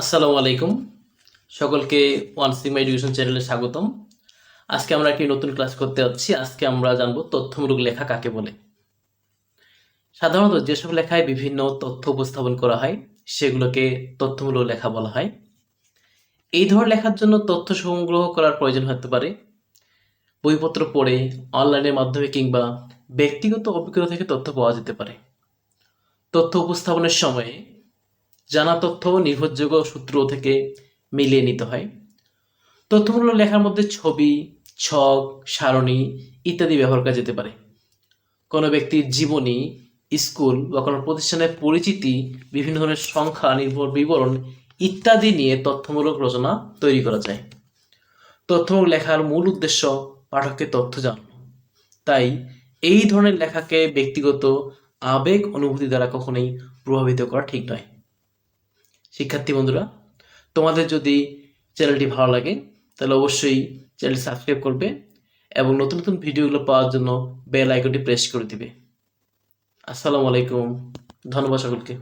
আসসালামু আলাইকুম। সকলকে ওয়ান সিগমা এডুকেশন চ্যানেলে স্বাগতম। আজকে আমরা একটি নতুন ক্লাস করতে যাচ্ছি। আজকে আমরা জানব তথ্যমূলক লেখা কাকে বলে। সাধারণত যেসব লেখায় বিভিন্ন তথ্য উপস্থাপন করা হয়, সেগুলোকে তথ্যমূলক লেখা বলা হয়। এই ধরনের লেখার জন্য তথ্য সংগ্রহ করার প্রয়োজন হতে পারে। বইপত্র পড়ে, অনলাইনের মাধ্যমে কিংবা ব্যক্তিগত অভিজ্ঞতা থেকে তথ্য পাওয়া যেতে পারে। তথ্য উপস্থাপনের সময়ে জানা তথ্য নির্ভরযোগ্য সূত্র থেকে মিলিয়ে নিতে হয়। তথ্যমূলক লেখার মধ্যে ছবি, ছক, সারণী ইত্যাদি ব্যবহার করা যেতে পারে। কোনো ব্যক্তির জীবনী, স্কুল বা কোনো প্রতিষ্ঠানের পরিচিতি, বিভিন্ন ধরনের সংখ্যা, নির্ভর বিবরণ ইত্যাদি নিয়ে তথ্যমূলক রচনা তৈরি করা যায়। তথ্যমূলক লেখার মূল উদ্দেশ্য পাঠককে তথ্য জানানো। তাই এই ধরনের লেখাকে ব্যক্তিগত আবেগ অনুভূতি দ্বারা কখনোই প্রভাবিত করা ঠিক নয়। শিক্ষার্থী বন্ধুরা, তোমাদের যদি চ্যানেলটি ভালো লাগে, তাহলে অবশ্যই চ্যানেলটি সাবস্ক্রাইব করবে এবং নতুন নতুন ভিডিওগুলো পাওয়ার জন্য বেল আইকনটি প্রেস করে দিবে। আসসালামু আলাইকুম, ধন্যবাদ সকলকে।